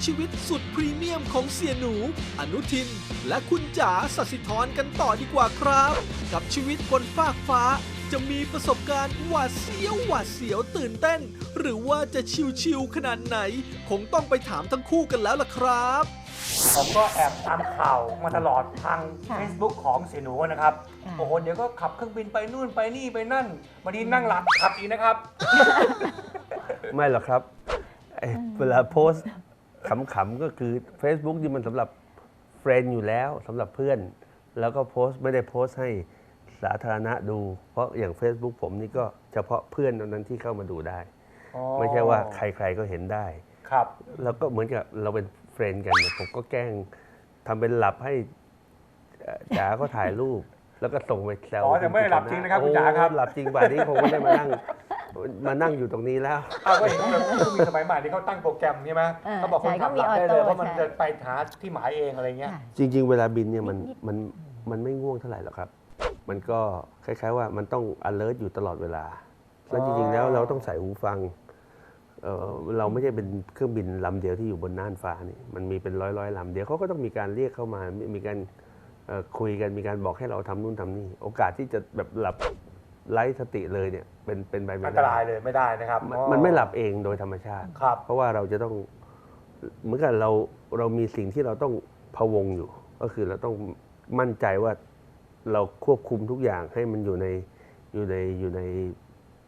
บมาล้วงชีวิตสุดพรีเมียมของเสียหนู อนุทิน และคุณจ๋าสสิธรกันต่อดีกว่าครับ กับชีวิตบนฟากฟ้า จะมีประสบการณ์หวาดเสียวหวาดเสียวตื่นเต้น หรือว่าจะชิวๆขนาดไหน คงต้องไปถามทั้งคู่กันแล้วล่ะครับ ผมก็แอบตามข่าวมาตลอดทาง ค่ะ Facebook ของเสียหนูนะครับ ค่ะ โอ้โห เดี๋ยวก็ขับเครื่องบินไปนู่นไปนี่ไปนั่นวันนี้นั่งหลับขับอีกนะครับ ไม่หรอกครับไอ้เวลาโพสต์ ขำๆก็คือ Facebook นี่มันสำหรับเฟรนด์อยู่แล้วสำหรับเพื่อน แล้วก็โพสต์ไม่ได้โพสต์ให้สาธารณะดู เพราะอย่าง Facebook ผมนี่ก็เฉพาะเพื่อนเท่านั้นที่เข้ามาดูได้ไม่ใช่ว่าใครๆก็เห็นได้ ครับ แล้วก็เหมือนกับเราเป็นเฟรนด์กันเนี่ยผมก็แกล้งทำเป็นหลับให้เอ่อจ๋าก็ถ่ายรูป แล้วก็ส่งไปแซวอ๋อแต่ไม่ได้หลับจริงนะครับคุณจ๋าครับ โอ้หลับจริงป่านนี้คงไม่ได้มานั่ง มานั่งอยู่ตรงนี้แล้ว เอาก็เห็นแบบเครื่องบินสมัยใหม่ที่เขาตั้งโปรแกรมใช่ไหมเออเขาบอกคนใช่ขับหลับเขามีได้เลยออโต้เพราะมันใช่ จะไปหาที่หมายเองอะไรเงี้ยค่ะจริง ๆ เวลาบินเนี่ยมันนิดมันมันมันไม่ง่วงเท่าไหร่หรอกครับ มันก็คล้ายๆว่ามันต้อง alert อยู่ตลอดเวลา แล้วจริงๆแล้วเราต้องใส่หูฟังเอ่อเราไม่ใช่เป็นเครื่องบินลำเดียวที่อยู่บนน่านฟ้านี่มันมีเป็นร้อยร้อยๆลำเดียวเขาก็ต้องมีการเรียกเข้ามามีมีการเอ่อคุยกันมีการบอกให้เราทำนู่นทำนี่ โอกาสที่จะแบบหลับ ไร้สติเลยเนี่ยเป็นเป็นไปไม่อันได้ตรายเลยไม่ได้นะครับมันมันไม่หลับเองโดยธรรมชาติ ครับ เพราะว่าเราจะต้องเหมือนกับเราเรามีสิ่งที่เราต้องพะวงอยู่ ก็คือเราต้องมั่นใจว่าเราควบคุมทุกอย่างให้มันอยู่ในอยู่ในอยู่ใน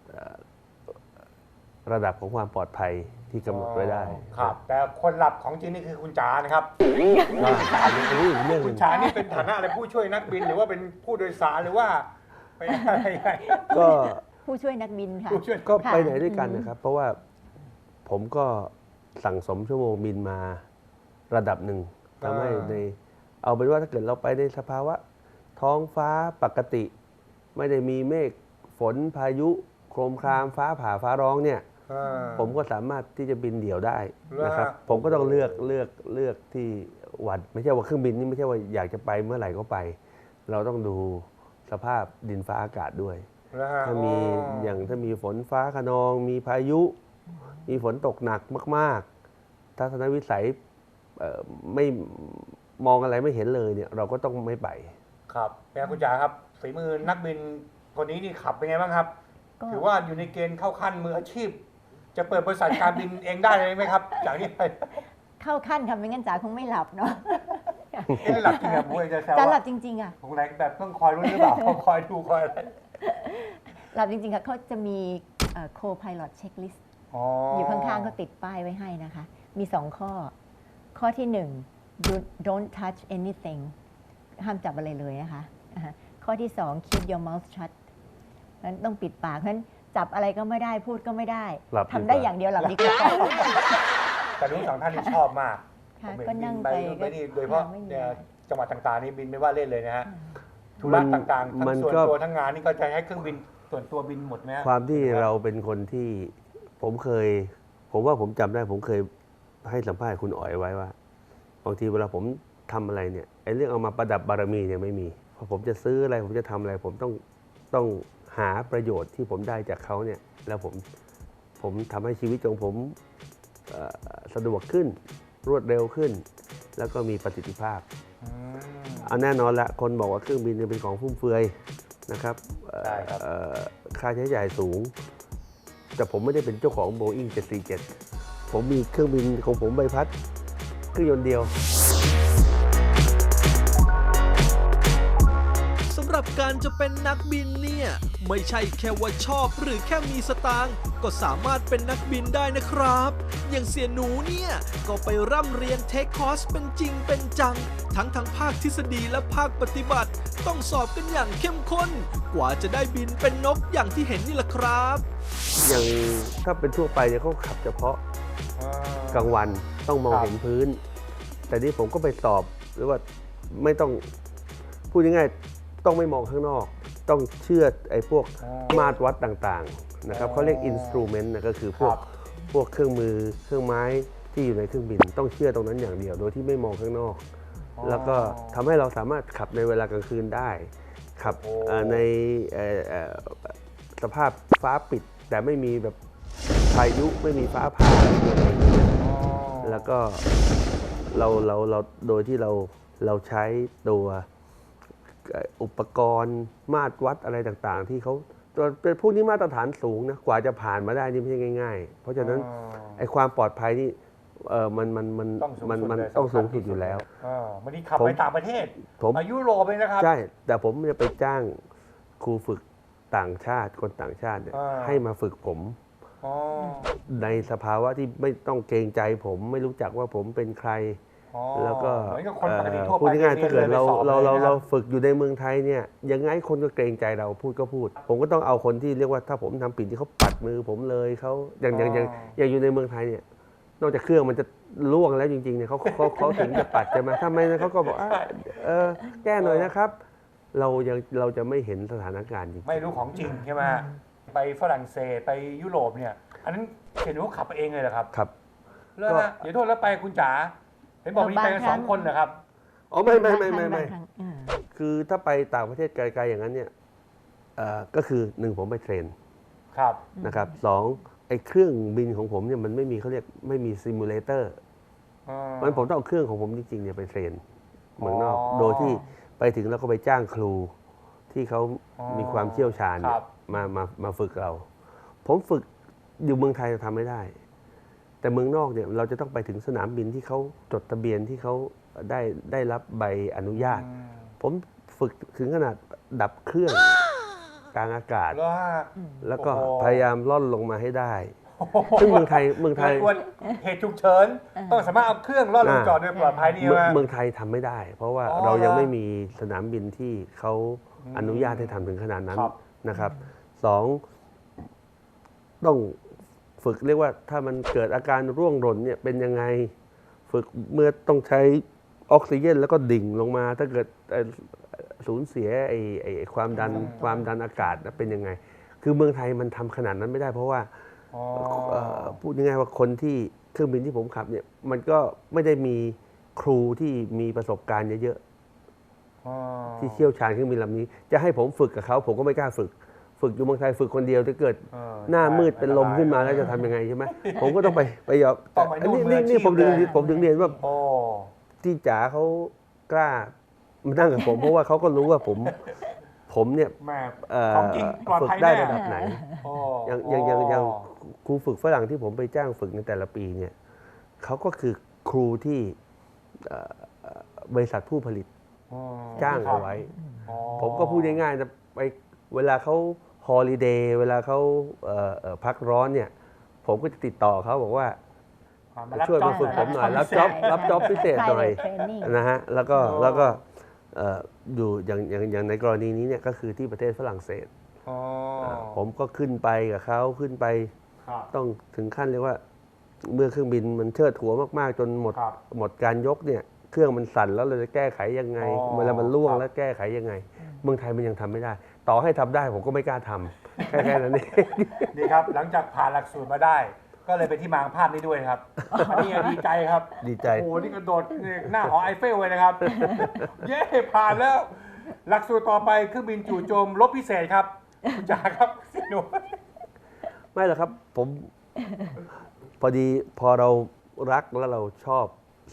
เอ่อระดับของความปลอดภัยที่กำหนดไว้ได้ครับ แต่คนหลับของจริงนี่คือคุณจ๋านะครับอันนี้อันนี้อีกเรื่องหคุนึ่ณง จ๋านี่เป็นฐานะอะไรผู้ช่วยนักบินหรือว่าเป็นผู้โดยสารหรือว่า เป็นอะไรยังไงก็ผู้ช่วยนักบินค่ะ ผู้ช่วยก็ค่ะไปไหนด้วยกันนะครับ เพราะว่าผมก็สั่งสมชั่วโมงบินมาระดับหนึ่งทำให้ในเอาเป็นว่าถ้าเกิดเราไปในสภาวะ ท้องฟ้าปกติ ไม่ได้มีเมฆฝนพายุ โครมครามฟ้าผ่าฟ้าร้องเนี่ยอ่าผมก็สามารถที่จะบินเดี่ยวได้นะครับเหรอฮะผมก็ต้องเลือกเลือกเลือกที่วันไม่ใช่ว่าเครื่องบินนี่ไม่ใช่ว่าอยากจะไปเมื่อไหร่ก็ไป เราต้องดู สภาพดินฟ้าอากาศด้วย นะฮะถ้ามีอย่างถ้ามีฝนฟ้าขนอง มีพายุ มีฝนตกหนักมาก ๆ ทัศนวิสัยเอ่อไม่มองอะไรไม่เห็นเลยเนี่ย เราก็ต้องไม่ไป ครับเป็นไงคุณจ๋าครับฝีมือนักบินคนนี้นี่ขับเป็นไงบ้างครับ ก็ถือว่าอยู่ในเกณฑ์เข้าขั้นมืออาชีพ จะเปิดบริษัทการบินเองได้เลยไหมครับ จากนี้ไป เข้าขั้นค่ะไม่งั้นจ๋าคงไม่หลับเนาะ เอ๊ะหลับจริงครับผมจะแซวจ๋าหลัว่าบจริงๆอะคงแรงแบบต้องคอยรู้นหรือเปล่า คอยดูคอยอะไรหลับจริงๆค่ะเขาจะมีโคพาย o t เช็คลิสต์อ๋อออยู่ข้างๆเขาติดป้ายไว้ให้นะคะ มีสองข้อ ข้อที่หนึ่ง you don't touch anything ห้ามจับอะไรเลยนะคะอ่าฮะข้อที่สอง keep your mouth shut เพราะฉะนั้นต้องปิดปากเพราะฉะนั้นจับอะไรก็ไม่ได้พูดก็ไม่ได้หลับดีกว่า ทำได้อย่างเดียวหลับดีกว่า แต่รู้สองท่านนี่ชอบมากค่ะ ผมเห็ก็นั่งบิไปนู่นไปนี่โดยเฉพาะไม่มี เนี่ยอะไรจังหวัดต่างๆนี่บินไม่ว่าเล่นเลยนะฮะอ่าธุระต่างๆทั้มังนส่วนก็ ตัวทั้งงานนี่ก็จะให้เครื่องบินส่วนตัวบินหมดไหมฮะ ความที่เราเป็นคนที่ผมเคย ผมว่าผมจำได้ผมเคยให้สัมภาษณ์คุณอ๋อยไว้ว่าบางทีเวลาผมทำอะไรเนี่ยไอ้เรื่องเอามาประดับบารมีเนี่ยไม่มีพอผมจะซื้ออะไรผมจะทำอะไร ผมต้องต้องหาประโยชน์ที่ผมได้จากเขาเนี่ยแล้วผมผมทำให้ชีวิตของผมเอ่อสะดวกขึ้น รวดเร็วขึ้น แล้วก็มีประสิทธิภาพอืมเอาแน่นอนละคนบอกว่าเครื่องบินเนี่ยเป็นของฟุ่มเฟือยนะครับเอ่อใช่ครับเอ่อค่าใช้จ่ายสูง แต่ผมไม่ได้เป็นเจ้าของ Boeing 747 ผมมีเครื่องบินของผมใบพัดเครื่องยนต์เดียวสำหรับการจะเป็นนักบินเนี่ย ไม่ใช่แค่ว่าชอบหรือแค่มีสตางค์ก็สามารถเป็นนักบินได้นะครับ อย่างเสียหนูเนี่ย ก็ไปร่ำเรียนเทคคอร์สเป็นจริงเป็นจัง ทั้งทางภาคทฤษฎีและภาคปฏิบัติ ต้องสอบกันอย่างเข้มข้น กว่าจะได้บินเป็นนกอย่างที่เห็นนี่แหละครับ อย่างถ้าเป็นทั่วไปเนี่ยเขาขับเฉพาะอ่ากลางวันต้องมองครับเห็นพื้น แต่นี่ผมก็ไปสอบหรือว่าไม่ต้องพูดง่ายๆต้องไม่มองข้างนอก ต้องเชื่อไอ้พวกอ่ามาตรวัดต่างๆนะครับอ๋อเขาเรียกอินสตูเมนต์นะก็คือพวกครับ พวกเครื่องมือเครื่องไม้ที่อยู่ในเครื่องบิน ต้องเชื่อตรงนั้นอย่างเดียว โดยที่ไม่มองข้างนอก แล้วก็ทำให้เราสามารถขับในเวลากลางคืนได้ ขับโอ้เอ่อในเอ่อเอ่อสภาพฟ้าปิด แต่ไม่มีแบบพายุไม่มีฟ้าผ่าอะไรอย่างเงี้ยอ๋อแล้วก็เราเราเราโดยที่เราเราใช้ตัวเอ่ออุปกรณ์มาตรวัดอะไรต่างๆ ที่เขาตัว เป็นพวกนี้มาตรฐานสูงนะกว่าจะผ่านมาได้นี่ไม่ใช่ง่าย ๆ เพราะฉะนั้นอ๋อไอ้ความปลอดภัยนี่เออมันมันมันต้องสูงมันสุดมันเลยต้องสำคัสูญงสุดที่อยู่แล้วอ่าบางทีขับผมไปต่างประเทศผมไปยุโรปเลยนะครับ ใช่ แต่ผมจะไปจ้างครูฝึกต่างชาติคนต่างชาติเนี่ยอ่าให้มาฝึกผมอ๋อในสภาวะที่ไม่ต้องเกรงใจผมไม่รู้จักว่าผมเป็นใครอ๋อ แล้วก็เหมือนกับคนปกติทั่วเอ่อพูดไปง่ายๆถ้าเกิดเราไปสอบเราเราลยนะคเราบฝึกอยู่ในเมืองไทยเนี่ยยังไงคนก็เกรงใจเราพูดก็พูด ผมก็ต้องเอาคนที่เรียกว่าถ้าผมทำผิดที่เขาปัดมือผมเลยเขาอย่างอย่างอย่างอย่างอยู่ในเมืองไทยเนี่ยนอกจากเครื่องมันจะล่วงแล้วจริงๆเนี่ยเขาเขาเขาถึงจะปัดใช่ไหมถ้าไม่นะเขาก็บอกอะเออแก้หน่อยนะครับ เรายังเราจะไม่เห็นสถานการณ์จริงไม่รู้ของจริงใช่ไหมฮะไปฝรั่งเศสไปยุโรปเนี่ย อันนั้นเห็นว่าขับไปเองเลยเหรอครับครับเลิกฮะเดี๋ยวโทษแล้วไปคุณจ๋า เห็นบอกมีไปกันบางครั้สองงคนนะครับ อ๋อไม่ไม่ไม่ไม่ไม่บางครั้งอ่าคือถ้าไปต่างประเทศไกลๆอย่างนั้นเนี่ยเอ่อก็คือหนึ่งผมไปเทรนครับนะครับสองไอ้เครื่องบินของผมเนี่ยมันไม่มีเขาเรียกไม่มีซิมูเลเตอร์อ่ามันผมต้องเอาเครื่องของผมจริงๆเนี่ยไปเทรนเมืองนอกอ๋อโดยที่ไปถึงแล้วก็ไปจ้างครูที่เขาอ๋อมีความเชี่ยวชาญเนี่ครัยบมามามาฝึกเรา ผมฝึกอยู่เมืองไทยทำไม่ได้ แต่เมืองนอกเนี่ยเราจะต้องไปถึงสนามบินที่เขาจดทะเบียนที่เขาได้ได้รับใบอนุญาตอืมผมฝึกถึงขนาดดับเครื่องกลางอากาศ แล้วฮะแล้วก็โอ้โหพยายามล่อนลงมาให้ได้ ซึ่งเมืองไทยเมืองไทเกิยดวันเหตุฉุกเฉินต้องสามารถเอาเครื่องลอดลงจอดโดยปลอดภัยนี่เมืองว่าเมืองไทยทำไม่ได้ เพราะว่าอ๋อเรายังเหรอไม่มีสนามบินที่เขาอืมอนุญาตให้ทำถึงขนาดนั้นครับ นะครับสองต้อง ฝึกเรียกว่าถ้ามันเกิดอาการร่วงหล่นเนี่ยเป็นยังไงฝึกเมื่อต้องใช้ออกซิเจนแล้วก็ดิ่งลงมา ถ้าเกิดเอ่อสูญเสียไอ้ไอ้ไอ้ความดันความดันอากาศน่ะเป็นยังไง คือเมืองไทยมันทำขนาดนั้นไม่ได้ เพราะว่าอ๋อเอ่อพูดง่ายๆว่าคนที่เครื่องบินที่ผมขับเนี่ยมันก็ไม่ได้มีครูที่มีประสบการณ์เยอะอ๋อๆที่เชี่ยวชาญเครื่องบินลำนี้ จะให้ผมฝึกกับเขาผมก็ไม่กล้าฝึก ฝึกอยู่เมืองไทยฝึกคนเดียวถ้าเกิดเออหน้ามืดใช่เป็นลมขึ้นมาแล้วจะทำยังไงใช่ไหมผมก็ต้องไปไปยอมต้องไปนู่นนี่นี่นี่มืออาชีพผมถึงเลย ผมถึงเรียนว่า โอ้ ที่จ๋าเขากล้ามานั่งกับผม เพราะว่าเขาก็รู้ว่าผม ผมเนี่ยแม่เอ่อของจริงปลอดฝึกภัยได้แน่ระดับไหน โอ้อย่างอย่างอย่างอย่างโครูฝึกฝรั่งที่ผมไปจ้างฝึกในแต่ละปีเนี่ยเขาก็คือครูที่เอ่อเอ่อบริษัทผู้ผลิตอ๋อจ้างเอาไว้ อ๋อผมก็พูดง่ายๆนะไปเวลาเขา ฮอลิเดย์เวลาเขาเอ่อเอ่อพักร้อนเนี่ย ผมก็จะติดต่อเขาบอกว่าอ่ารับช่วยมาจ็อบฝึกผมหน่อยพิรับเศษจ็อบรับจ็อบพิเศษหน่อย Private training นะฮะแล้วก็อ๋อแล้วก็เอ่ออยู่อย่างอย่างอย่างในกรณีนี้เนี่ยก็คือที่ประเทศฝรั่งเศสอ๋อาผมก็ขึ้นไปกับเขาขึ้นไปครับต้องถึงขั้นเรียกว่า เมื่อเครื่องบินมันเชิดหัวมาก ๆ จนหมดครับหมดการยกเนี่ยเครื่องมันสั่นแล้วเราจะแก้ไขยังไงอ๋อเวลามันล่วงครับแล้วแก้ไขยังไง เมืองไทยมันยังทำไม่ได้ ต่อให้ทำได้ผมก็ไม่กล้าทำแค่แค่นั้นเองดีครับ หลังจากผ่านหลักสูตรมาได้ ก็เลยไปที่มาของภาพนี้ด้วยครับอันนี้ดีใจครับดีใจโอ้โหนี่กระโดดหน้าหอไอเฟลเลยนะครับ เย้ผ่านแล้ว หลักสูตรต่อไปเครื่องบินจู่โจมรบพิเศษครับคุณจ๋าครับสิหนูไม่หรอกครับผมพอดีพอเรารักแล้วเราชอบ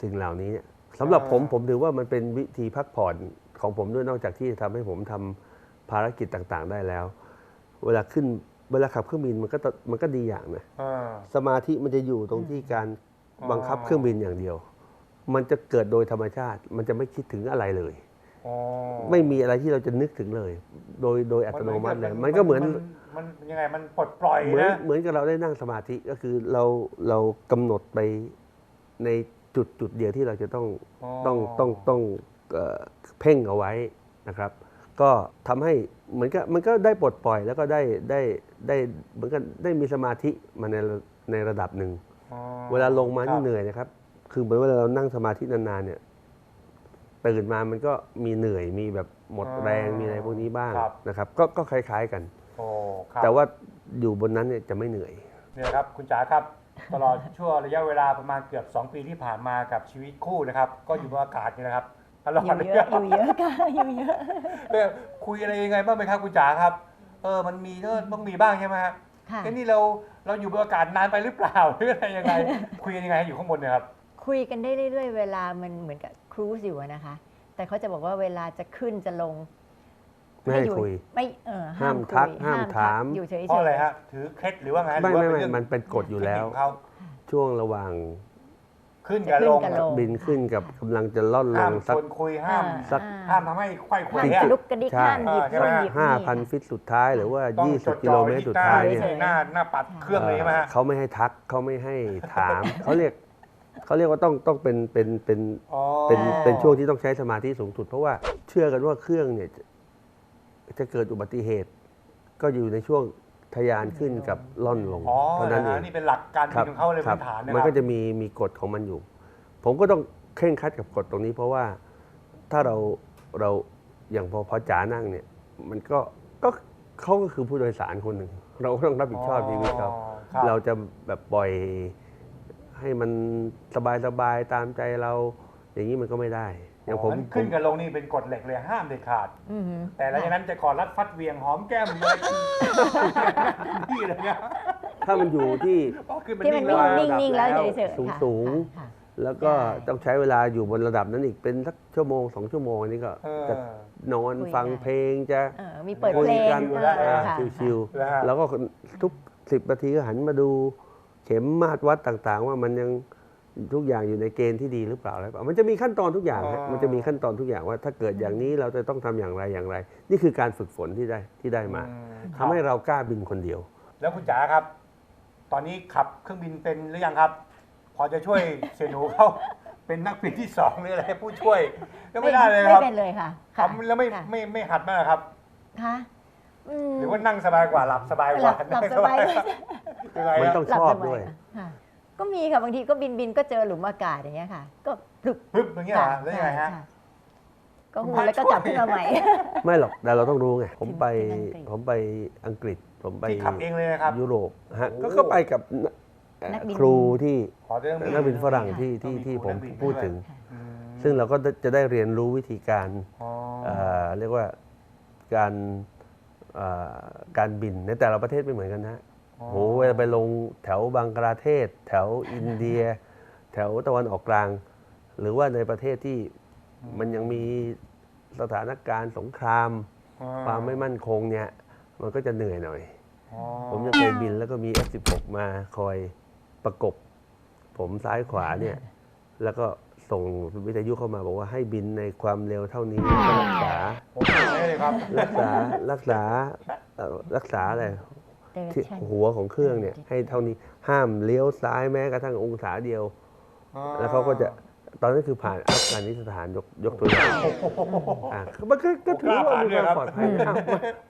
สิ่งเหล่านี้เนี่ยสำหรับผมผมถือว่ามันเป็นวิธีพักผ่อนของผมด้วยนอกจากที่จะทำให้ผมทำ ภารกิจต่างๆ ได้แล้ว เวลาขึ้นเวลาขับเครื่องบินมันก็ตมันก็ดีอย่างนะอ่า สมาธิมันจะอยู่ตรงที่การอ๋อ บังคับเครื่องบินอย่างเดียว มันจะเกิดโดยธรรมชาติ มันจะไม่คิดถึงอะไรเลย อ๋อไม่มีอะไรที่เราจะนึกถึงเลย โดยโดยอัตโนมัติเลยมันก็เหมือน มันยังไงมันปลดปล่อยเหมือนนะเหมือนกับเราได้นั่งสมาธิก็คือเราเรากำหนดไปในจุดจุดเดียวที่เราจะต้องต้องต้องต้องเอ่อเพ่งเอาไว้นะครับ ก็ทำให้เหมือนกับมันก็ได้ปลดปล่อยแล้วก็ได้ได้ได้เหมือนกันได้มีสมาธิมาในในระดับหนึ่งอ๋อเวลาลงมาคนี่รับเหนื่อยนะครับ คือเหมือนเวลาเรานั่งสมาธินานๆเนี่ยตื่นมามันก็มีเหนื่อยมีแบบหมดแรงมีอะไรพวกนี้บ้างนะครับ ก็ก็คล้าย ๆกันโอ้ครับแต่ว่าอยู่บนนั้นเนี่ยจะไม่เหนื่อยเนี่ยครับคุณจ๋าครับตลอดช่วงระยะเวลาประมาณเกือบ 2 ปีที่ผ่านมากับชีวิตคู่นะครับ ก็อยู่บนอากาศนี่นะครับ ตลอดอยู่เยอะอยู่เยอะค่ะอยู่เยอะเนี่ยคุยอะไรยังไงบ้างไหมครับคุณจ๋าครับ เออมันมีก็ต้องมีบ้างใช่ไหมฮะค่ะ แค่นี้เราเราอยู่บนอากาศนานไปหรือเปล่าหรืออะไรยังไง คุยกันยังไงอยู่ข้างบนเนี่ยครับ คุยกันได้เรื่อยๆ เวลามันเหมือนกับครูซอยู่อะนะคะ แต่เขาจะบอกว่าเวลาจะขึ้นจะลงไม่ให้อยู่คุย ไม่เออห้ามห้ามทักคุยห้ามทักถาม อยู่เฉยๆเพราะอะไรฮะถือเคล็ดหรือว่าไงหไม่รือว่าไม่เป็นไม่เรื่องมันเป็นกฎอยู่แล้ว เทคนิคของเขาช่วงระหว่าง ขึ้นกับลง จะขึ้นกับลง บินขึ้นกับกำลังจะล่อนลห้ามงชสัก วนคุยห้ามสักอ่ห้ามทำให้ไขว้เขวห้ามอะกระลุกกระดิกใช่ ห้ามหยิบใช่ไหม นู่นหยิบห้านี่พันค่ะฟิตสุดท้ายหรือว่า ต้อง20จดกิจ่โลอเมไว้ตรที่สุดใต้ท้ายไม่เนี่ยใช่หน้าหน้าปัดเครื่องเลยใช่ไหมฮะ เขาไม่ให้ทักเขาไม่ให้ถาม เขาเรียกเขาเรียกว่าต้องต้องเป็นเป็นเป็นอ๋อเป็นเป็นช่วงที่ต้องใช้สมาธิสูงสุด เพราะว่าเชื่อกันว่าเครื่องเนี่ยจะจะเกิดอุบัติเหตุ ก็อยู่ในช่วง ทะยานขึ้นกับล่อนลงอ๋อเท่านั้นเอนะงนี่เป็นหลักการคบิรันของเขาเลยครัพื้นฐานนะมันคก็รับจะมีมีกฎของมันอยู่ ผมก็ต้องเคร่งครัดกับกฎตรงนี้ เพราะว่าถ้าเราเราอย่างพอพอจ๋านั่งเนี่ย มันก็ก็เขาก็คือผู้โดยสารคนหนึ่ง เราก็ต้องรับผิดชอบชีวิตเขาครับ เราจะแบบปล่อยให้มันสบายสบายๆตามใจเราอย่างนี้มันก็ไม่ได้ อย่างผมงั้นผขึ้นมกับลงนี่เป็นกฎเหล็กเลยห้ามเด็ดขาด อือหือ แต่หลังจากนั้นจะกอดรัดฟัดเหวียงหอมแก้มเลยพี่เลยนะถ้ามันอยู่ที่อ๋อคือมันที่มันนิ่งนิ่แล้วงๆนิ่งๆแล้วเฉยๆสูงค่ะสูง ค่ะ แล้วก็ใช่ต้องใช้เวลาอยู่บนระดับนั้นอีกเป็นสักชั่วโมงสองชั่วโมงอันนี้ก็เออ จะนอนคุยฟังได้เพลงจะเออมีเปิดคุเพยลงกันเออเออค่ะ ชิวแล้วฮะ ๆแล้วก็ทุกสิบนาทีก็หันมาดู เข็มมาตรวัดต่างๆ ว่ามันยัง ทุกอย่างอยู่ในเกณฑ์ที่ดีหรือเปล่าอะไรเปล่ามันจะมีขั้นตอนทุกอย่างฮะมันจะมีขั้นตอนทุกอย่างว่า ถ้าเกิดอย่างนี้เราจะต้องทำอย่างไรอย่างไร นี่คือการฝึกฝนที่ได้ที่ได้มาอืมทำให้เรากล้าบินคนเดียว แล้วคุณจ๋าครับ ตอนนี้ขับเครื่องบินเป็นหรือยังครับ พอจะช่วยเสียหนูเขาเป็นนักบินที่สองหรืออะไรผู้ช่วยยังไม่ได้เลยครับไม่เป็นเลยค่ะค่ะทำแล้วไม่ค่ะไม่ไม่หัดมากครับ ค่ะอืมหรือว่านั่งสบายกว่าหลับสบายกหลัว่าบหลับสบาย ยังไงมันอะต้องหลัชอบสาด้วยค่ะ ก็มีค่ะบางทีก็บินบินก็เจอหลุมอากาศอย่างเงี้ยค่ะ ก็พลึกปึ๊บอย่างเงี้ยเหรอค่ะแล้วยังไงฮะใช่ก็หูแล้วก็จับขึ้นมาใหม่ ไม่หรอกแต่เราต้องรู้ไงผมไปถึงอังกฤษ ผมไปอังกฤษ ผมไปที่ขับเองเลยนะครับ ยุโรปฮะโอ้ ก็ก็ไปกับเอ่อนักบิน ครูที่ขอเรื่อง นักบินฝรั่งที่ต้ที่องที่คผรูมนักบินพูดวย ถึง อืมซึ่งเราก็จะได้เรียนรู้วิธีการอ๋อเอ่อเรียกว่าการเอ่อการบินในแต่ละประเทศไม่เหมือนกันนะอ๋อ โหเวลาไปลงแถวบังกลาเทศ แถวอินเดีย แถวตะวันออกกลาง หรือว่าในประเทศที่มันยังมีสถานการณ์สงครามอ๋อความไม่มั่นคงเนี่ย มันก็จะเหนื่อยหน่อยอ๋อผมยังเคยบินแล้วก็มี F16 มาคอยประกบ ผมซ้ายขวาเนี่ย แล้วก็ส่งวิทยุเข้ามาบอกว่าให้บินในความเร็วเท่านี้แล้วก็รักษาผมไม่ได้เลยครับรักษารักษาเอ่อรักษาอะไร ที่ Direction หัวของเครื่องเนี่ยให้เท่านี้ห้ามเลี้ยวซ้ายแม้กระทั่งองศาเดียวแล้วเขาก็จะตอนนั้นคือผ่านอัฟกานิสถานยกยกตัวอย่างอะมันก็ก็ถือว่ามีความปลอดภัยอ้าว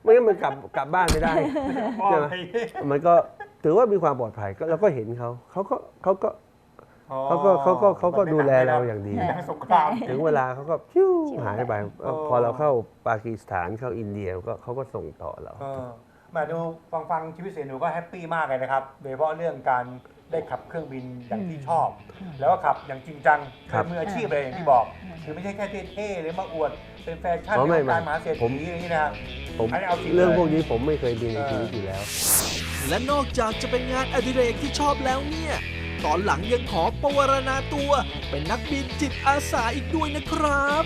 ไม่งั้นมันกลับกลับบ้านไม่ได้ มองใช่ไหมไปมันก็ถือว่ามีความปลอดภัยก็เราก็เห็นเขาเขาก็เขาก็อ๋อเขาก็เขาก็เขาก็ดูแลเราอย่างดี หนังสงคราม ถึงเวลาเขาก็ชิวชิวหายไปอ๋อพอเราเข้าปากีสถานเข้าอินเดียก็เขาก็ส่งต่อเรา เออ มาดูฟังฟังชีวิตเสียหนูก็แฮปปี้มากเลยนะครับ โดยเฉพาะเรื่องการได้ขับเครื่องบินอย่างที่ชอบ แล้วก็ขับอย่างจริงจังครับเป็นมืออาชีพเลยอย่างที่บอก คือไม่ใช่แค่เท่ๆหรือมาอวดเป็นแฟชั่นอ๋อไม่ในวงการไม่มหาเศรษผม ฐีอย่างนี้นะผมอันนี้เอาจริงเรื่องเลยพวกนี้ผมไม่เคยบินในชีวิตอยู่แล้ว และนอกจากจะเป็นงานอดิเรกที่ชอบแล้วเนี่ย ตอนหลังยังขอปวารณาตัว เป็นนักบินจิตอาสาอีกด้วยนะครับ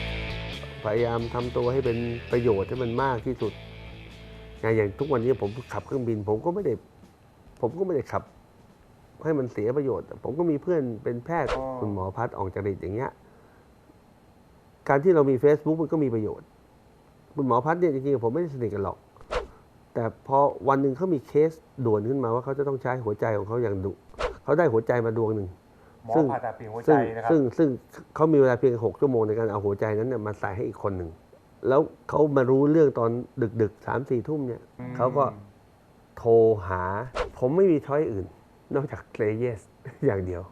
พยายามทำตัวให้เป็นประโยชน์ให้มันมากที่สุด ไงอย่างทุกวันนี้ผมขับเครื่องบิน ผมก็ไม่ได้ ผมก็ไม่ได้ขับ ให้มันเสียประโยชน์ ผมก็มีเพื่อนเป็นแพทย์อ๋อคุณหมอพัฒน์ออกจริตอย่างเงี้ย การที่เรามี Facebook มันก็มีประโยชน์ คุณหมอพัฒน์เนี่ยจริงๆผมไม่ได้สนิทกันหรอก แต่พอวันหนึ่งเขามีเคสด่วนขึ้นมาว่าเขาจะต้องใช้หัวใจของเขาอย่างดุเขาได้หัวใจมาดวงหนึ่งหมอซึ่งผ่าตัดเปลี่ยนหัวใจซึ่งนะครับซึ่งซึ่งเขามีเวลาเพียงหกชั่วโมงในการเอาหัวใจนั้นเนี่ยมาใส่ให้อีกคนหนึ่ง แล้วเขามารู้เรื่องตอนดึกดึกสามสี่ทุ่มเนี่ยอืมเขาก็โทรหา ผมไม่มีช้อยอื่น นอกจากเ a เยสอย่างเดียว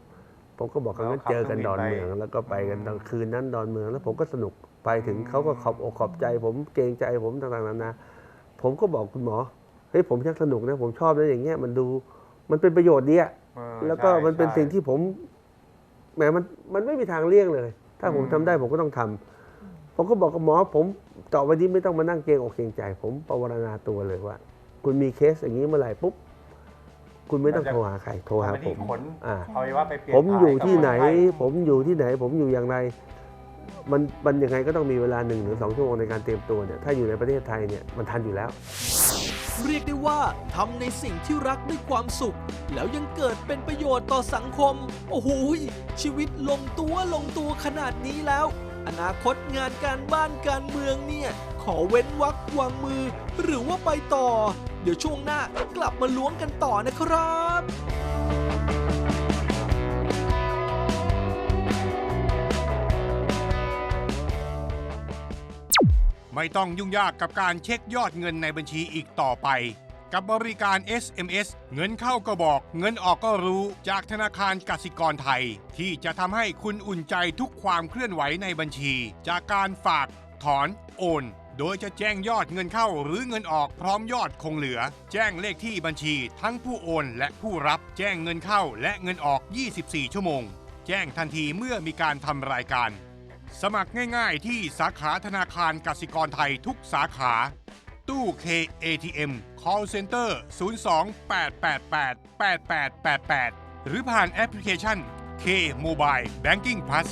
ผมก็บอกกันว่าเจอกันดอนเมือง แล้วก็ไปกันตอนคืนนั้นดอนเมือง แล้วผมก็สนุกไปถึงเขาก็ขอบอกขอบใจ ผมเกรงใจผมต่างๆนานาผมก็บอกคุณหมอเฮ้ยผมชักสนุกนะผมชอบนะอย่างเงี้ยมันดูมันเป็นประโยชน์ดีอะเออแล้วก็ใช่มันเป็นใช่สิ่งที่ผมแหมมันมันไม่มีทางเลี่ยงเลย ถ้าผมอืมทำได้ผมก็ต้องทำผมก็บอกกับหมอผมต่อไปนี้ไม่ต้องมานั่งเกรงอกเกรงใจ ผมปรารณาตัวเลยว่า คุณมีเคสอย่างนี้เมื่อไหร่ปุ๊บคุณไม่ต้องโทรหาใครโทรหาทำหน้ผที่มขนอ่าอวัยวะไปเปลี่ยนผมอยู่ถ่าที่ไหนกับคไข้ผมอยู่ที่ไหน ผมอยู่อย่างไร มันมันยังไงก็ต้องมีเวลาหนึ่งหรือสองชั่วโมงในการเตรียมตัวเนี่ยถ้าอยู่ในประเทศไทยเนี่ยมันทันอยู่แล้ว เรียกได้ว่าทำในสิ่งที่รักด้วยความสุข แล้วยังเกิดเป็นประโยชน์ต่อสังคม โอ้โหยชีวิตลงตัวลงตัวขนาดนี้แล้ว อนาคตงานการบ้านการเมืองเนี่ย ขอเว้นวักวางมือ หรือว่าไปต่อ เดี๋ยวช่วงหน้ากลับมาล้วงกันต่อนะครับไม่ต้องยุ่งยากกับการเช็คยอดเงินในบัญชีอีกต่อไป กับบริการ SMS เงินเข้าก็บอก เงินออกก็รู้จากธนาคารกสิกรไทย ที่จะทำให้คุณอุ่นใจทุกความเคลื่อนไหวในบัญชี จากการฝาก ถอน โอน โดยจะแจ้งยอดเงินเข้าหรือเงินออกพร้อมยอดคงเหลือ แจ้งเลขที่บัญชี ทั้งผู้โอนและผู้รับ แจ้งเงินเข้าและเงินออก 24 ชั่วโมง แจ้งทันทีเมื่อมีการทำรายการ สมัครง่าย ๆ ที่สาขาธนาคารกสิกรไทยทุกสาขา ตู้ KATM call center 02 888 8888 หรือผ่านแอปพลิเคชัน K Mobile Banking Plus